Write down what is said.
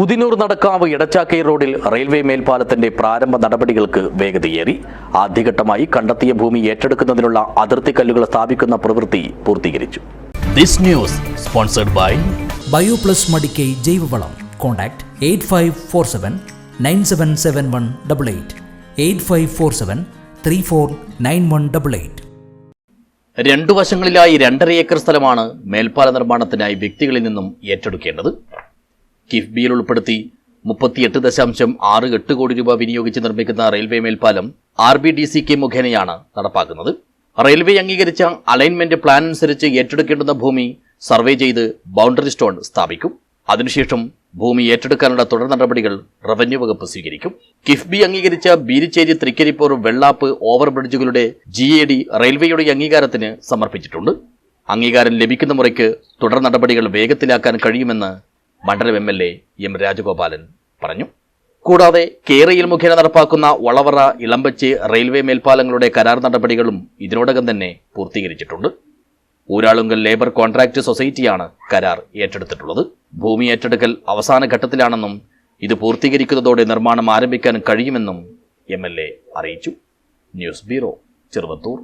ഉദിനൂർ നടക്കാവ് ഇടച്ചാക്കൈ റോഡിൽ റെയിൽവേ മേൽപ്പാലത്തിന്റെ പ്രാരംഭ നടപടികൾക്ക് വേഗതയേറി. ആദ്യഘട്ടമായി കണ്ടെത്തിയ ഭൂമി ഏറ്റെടുക്കുന്നതിനുള്ള അതിർത്തി കല്ലുകൾ സ്ഥാപിക്കുന്ന പ്രവൃത്തി പൂർത്തീകരിച്ചു. This news sponsored by Bioplus Madikai ജൈവവളം. Contact eight five four seven nine seven seven one double eight. Eight five four seven three four nine one double eight. രണ്ടു വശങ്ങളിലായി രണ്ടര ഏക്കർ സ്ഥലമാണ് മേൽപ്പാല നിർമ്മാണത്തിനായി വ്യക്തികളിൽ നിന്നും ഏറ്റെടുക്കേണ്ടത്. കിഫ്ബിയിൽ ഉൾപ്പെടുത്തി മുപ്പത്തിയെട്ട് ദശാംശം ആറ് എട്ട് കോടി രൂപ വിനിയോഗിച്ച് നിർമ്മിക്കുന്ന റെയിൽവേ മേൽപ്പാലം R B D C K മുഖേനയാണ് നടപ്പാക്കുന്നത്. റെയിൽവേ അംഗീകരിച്ച അലൈൻമെന്റ് പ്ലാൻ അനുസരിച്ച് ഏറ്റെടുക്കേണ്ടുന്ന ഭൂമി സർവേ ചെയ്ത് ബൗണ്ടറി സ്റ്റോൺ സ്ഥാപിക്കും. അതിനുശേഷം ഭൂമി ഏറ്റെടുക്കാനുള്ള തുടർ നടപടികൾ റവന്യൂ വകുപ്പ് സ്വീകരിക്കും. കിഫ്ബി അംഗീകരിച്ച ബീരിച്ചേരി തൃക്കരിപ്പൂർ വെള്ളാപ്പ് ഓവർ ബ്രിഡ്ജുകളുടെ ജി എ ഡി റെയിൽവേയുടെ അംഗീകാരത്തിന് സമർപ്പിച്ചിട്ടുണ്ട്. അംഗീകാരം ലഭിക്കുന്ന മുറയ്ക്ക് തുടർ നടപടികൾ വേഗത്തിലാക്കാൻ കഴിയുമെന്ന് മണ്ഡലം M L A M Rajagopalan പറഞ്ഞു. കൂടാതെ കേരയിൽ മുഖേന നടപ്പാക്കുന്ന വളവറ ഇളമ്പച്ച് റെയിൽവേ മേൽപ്പാലങ്ങളുടെ കരാർ നടപടികളും ഇതിനോടകം തന്നെ പൂർത്തീകരിച്ചിട്ടുണ്ട്. ഊരാളുങ്കൽ ലേബർ കോൺട്രാക്ട് സൊസൈറ്റിയാണ് കരാർ ഏറ്റെടുത്തിട്ടുള്ളത്. ഭൂമി ഏറ്റെടുക്കൽ അവസാന ഘട്ടത്തിലാണെന്നും ഇത് പൂർത്തീകരിക്കുന്നതോടെ നിർമ്മാണം ആരംഭിക്കാൻ കഴിയുമെന്നും എം അറിയിച്ചു. News bureau Cheruvathur.